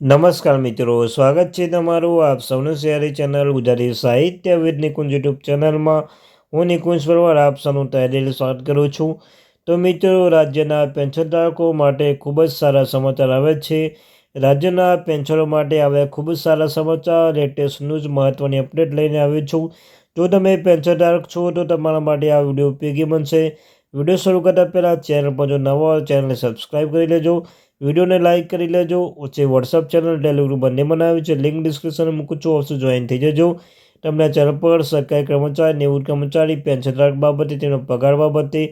નમસ્કાર મિત્રો, સ્વાગત છે તમારું આપ સૌનું શહેરી ચેનલ ગુજરાતી સાહિત્ય વિદ નિકુંજ યુટ્યુબ ચેનલમાં. હું નિકુંજ પરવાર આપ સૌનું તહેદીલ સ્વાગત કરું છું. તો મિત્રો, રાજ્યના પેન્શનધારકો માટે ખૂબ જ સારા સમાચાર આવે છે. રાજ્યના પેન્શનો માટે આવ્યા ખૂબ જ સારા સમાચાર, લેટેસ્ટ ન્યૂઝ મહત્ત્વની અપડેટ લઈને આવ્યો છું. જો તમે પેન્શનધારક છો, તો તમારા માટે આ વીડિયો ઉપયોગી બનશે. વીડિયો શરૂ કરતાં પહેલાં ચેનલ પર જો નવો ચેનલને સબસ્ક્રાઈબ કરી લેજો. વિડીયોને લાઇક કરી લેજો. વચ્ચે વોટ્સઅપ ચેનલ ટેલિગ્રુપ બંને બનાવ્યું છે. લિંક ડિસ્ક્રિપ્શન મૂકું છું. અવશ્ય જોઈન થઈ જજો. તમને ચેનલ પર સરકારી કર્મચારી નેવું કર્મચારી પેન્શન પેન્શનધારક બાબતે, તેનો પગાર બાબતે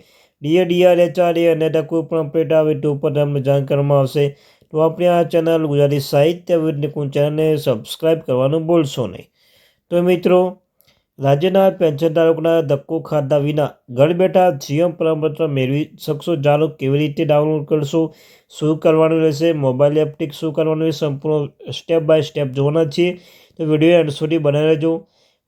ડીએ ડીઆર એચઆરએ અને કોઈ પણ અપડેટ આવે તો ઉપર તમને જાણ કરવામાં આવશે. તો આપણે આ ચેનલ ગુજરાતી સાહિત્ય વિદ ચેનલને સબસ્ક્રાઈબ કરવાનું ભૂલશો નહીં. તો મિત્રો રાજ્યના પેન્શનધારકોના ધક્કો ખાધા વિના ઘર બેઠા જીએમ પ્રમાણપત્ર મેળવી શકશો. જાણો કેવી રીતે ડાઉનલોડ કરશો, શું કરવાનું રહેશે, મોબાઈલ એપથી શું કરવાનું રહેશે સંપૂર્ણ સ્ટેપ બાય સ્ટેપ જોવાના છીએ. તો વીડિયો એન્ડ સુધી બનાવી રહેજો.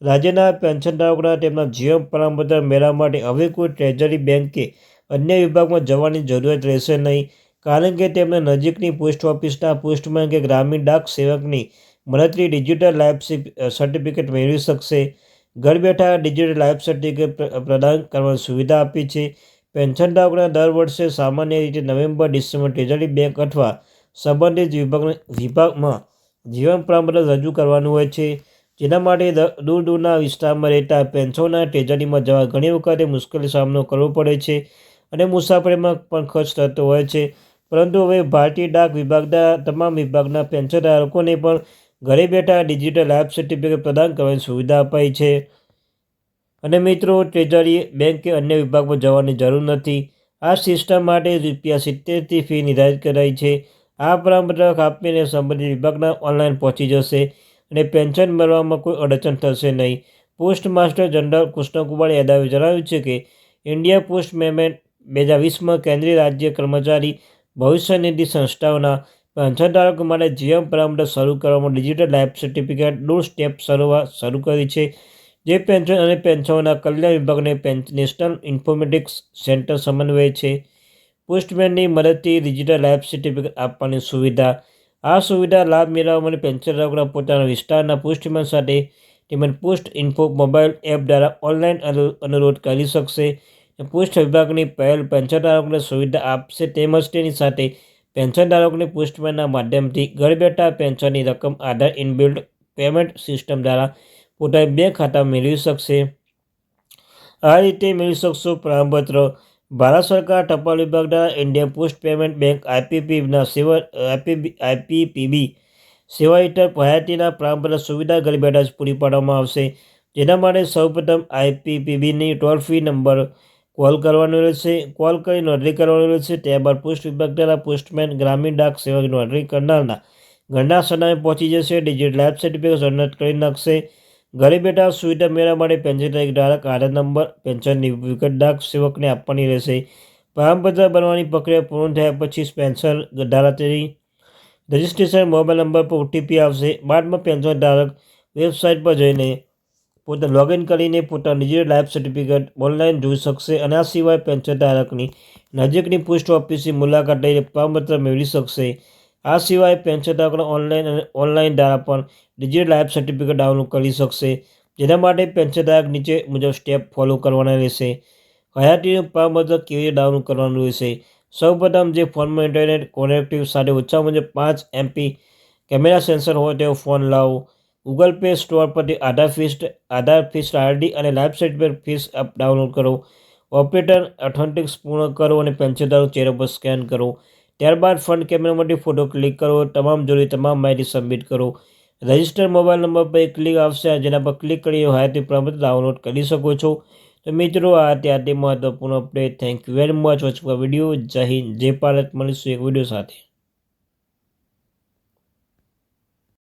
રાજ્યના પેન્શનધારકોના તેમના જીએમ પ્રમાણપત્ર મેળવવા માટે હવે કોઈ ટ્રેઝરી બેંક કે અન્ય વિભાગમાં જવાની જરૂરિયાત રહેશે નહીં, કારણ કે તેમને નજીકની પોસ્ટ ઓફિસના પોસ્ટમેન કે ગ્રામીણ ડાક સેવકની મદદથી ડિજિટલ લાઈફ સર્ટિફિકેટ મેળવી શકશે. ઘર બેઠા ડિજિટલ લાઈફ સર્ટિફિકેટ પ્રદાન કરવાની સુવિધા આપી છે. પેન્શનધારકોને દર વર્ષે સામાન્ય રીતે નવેમ્બર, ડિસેમ્બર ટ્રેઝરી બેંક અથવા સંબંધિત વિભાગ વિભાગમાં જીવન પ્રમાણપત્ર રજૂ કરવાનું હોય છે. જેના માટે દૂર દૂરના વિસ્તારમાં રહેતા પેન્શનના ટ્રેઝરીમાં જવા ઘણી વખતે મુશ્કેલી સામનો કરવો પડે છે અને મુસાફરીમાં પણ ખર્ચ થતો હોય છે. પરંતુ હવે ભારતીય ડાક વિભાગના, તમામ વિભાગના પેન્શનધારકોને પણ ઘરે બેઠા ડિજિટલ લાઈફ સર્ટિફિકેટ પ્રદાન કરવાની સુવિધા અપાઈ છે. અને મિત્રો ટ્રેઝરી બેંક કે અન્ય વિભાગમાં જવાની જરૂર નથી. આ સિસ્ટમ માટે રૂપિયા સિત્તેરથી ફી નિર્ધારિત કરાઈ છે. આ પ્રમાણપત્ર આપીને સંબંધિત વિભાગના ઓનલાઈન પહોંચી જશે અને પેન્શન મળવામાં કોઈ અડચણ થશે નહીં. પોસ્ટ માસ્ટર જનરલ કૃષ્ણકુમાર યાદવે જણાવ્યું છે કે ઇન્ડિયા પોસ્ટ પેમેન્ટ બે હજાર વીસમાં કેન્દ્રીય રાજ્ય કર્મચારી ભવિષ્ય નિધિ સંસ્થાઓના પેન્શનધારકો માટે જીએમ પ્રમાણપત્ર શરૂ કરવામાં ડિજિટલ લાઈફ સર્ટિફિકેટ દોઢ સ્ટેપ શરૂઆત શરૂ કરી છે. જે પેન્શન અને પેન્શનોના કલ્યાણ વિભાગને નેશનલ ઇન્ફોર્મેટિક્સ સેન્ટર સમન્વય છે. પોસ્ટમેનની મદદથી ડિજિટલ લાઈફ સર્ટિફિકેટ આપવાની સુવિધા. આ સુવિધા લાભ મેળવવા માટે પેન્શનધારકોના પોતાના વિસ્તારના પોસ્ટમેન સાથે તેમજ પોસ્ટ ઇન્ફો મોબાઈલ એપ દ્વારા ઓનલાઈન અનુરોધ કરી શકશે. પોસ્ટ વિભાગની પહેલ પેન્શનધારકોને સુવિધા આપશે તેમજ તેની સાથે પેન્શનધારકોને પોસ્ટમેનના માધ્યમથી ઘર બેઠા પેન્શનની રકમ આધાર ઇનબિલ્ડ પેમેન્ટ સિસ્ટમ દ્વારા પોતાના બેંક ખાતા મેળવી શકશે. આ રીતે મેળવી શકશો પ્રમાણપત્ર ભારત સરકાર, ટપાલ વિભાગના ઇન્ડિયન પોસ્ટ પેમેન્ટ બેંક, આઈપીપીના સેવા આઈપી આઈપીપીબી સેવા હેઠળ હયાતીના પ્રમાણપત્ર સુવિધા ઘર બેઠા જ પૂરી પાડવામાં આવશે. જેના માટે સૌપ્રથમ આઈપીપીબીની ટોલ ફ્રી નંબર કોલ કરવાનો રહેશે કોલ કરી નોંધણી કરવાની રહેશે ત્યારબાદ પોસ્ટ વિભાગ દ્વારા પોસ્ટમેન ગ્રામીણ ડાક સેવક નોંધણી કરનારના ઘરના સરનામે પહોંચી જશે, ડિજિટલ લાઈફ સર્ટિફિકેટ સન્નત કરી નાખશે. ઘરે બેઠા સુવિધા મેળવવા માટે પેન્શન તારીખ ધારક આધાર નંબર, પેન્શનની વિગત ડાક સેવકને આપવાની રહેશે. પ્રમાણપત્ર બનવાની પ્રક્રિયા પૂર્ણ થયા પછી પેન્શન ધારકની રજિસ્ટ્રેશન મોબાઈલ નંબર પર ઓટીપી આવશે. બાદમાં પેન્શન ધારક વેબસાઇટ પર જઈને પોતે લોગિન કરીને પોતાનું ડિજિટલ લાઈફ સર્ટિફિકેટ ઓનલાઈન જોઈ શકશે અને આ સિવાય પેન્શન ધારકની નજીકની પોસ્ટ ઓફિસની મુલાકાત લઈને પ્રમાણપત્ર મેળવી શકશે. આ સિવાય પેન્શન ધારકને ઓનલાઈન અને ઓનલાઈન દ્વારા પણ ડિજિટલ લાઈફ સર્ટિફિકેટ ડાઉનલોડ કરી શકશે, જેના માટે પેન્શન ધારક નીચે મુજબ સ્ટેપ ફોલો કરવાના રહેશે. હયાતીનું પ્રમાણપત્ર કેવી રીતે ડાઉનલોડ કરવાનું રહેશે? સૌપ્રથમ જે ફોનમાં ઇન્ટરનેટ કોનેક્ટિવ સાથે ઓછા મુજબ પાંચ એમપી કેમેરા સેન્સર હોય તેવો ફોન લાવો. ગૂગલ પે સ્ટોર પરથી Aadhaar face Aadhaar face RD અને life certificate face app download કરો. ઓપરેટર ઓથેન્ટિક્સ પૂર્ણ કરો અને પેન્શનધારો ચહેરો પર સ્કેન કરો. ત્યારબાદ ફ્રન્ટ કેમેરામાંથી ફોટો ક્લિક કરો. તમામ જરૂરી તમામ માહિતી સબમિટ કરો. રજિસ્ટર મોબાઈલ નંબર પર એક ક્લિક આવશે જેના પર ક્લિક કરી માહિતી પ્રમાણે ડાઉનલોડ કરી શકો છો. તો મિત્રો, આ ત્યારથી મહત્વપૂર્ણ update thank you very much watch video Jai Hind Jai Bharat મળીશું એક વીડિયો સાથે.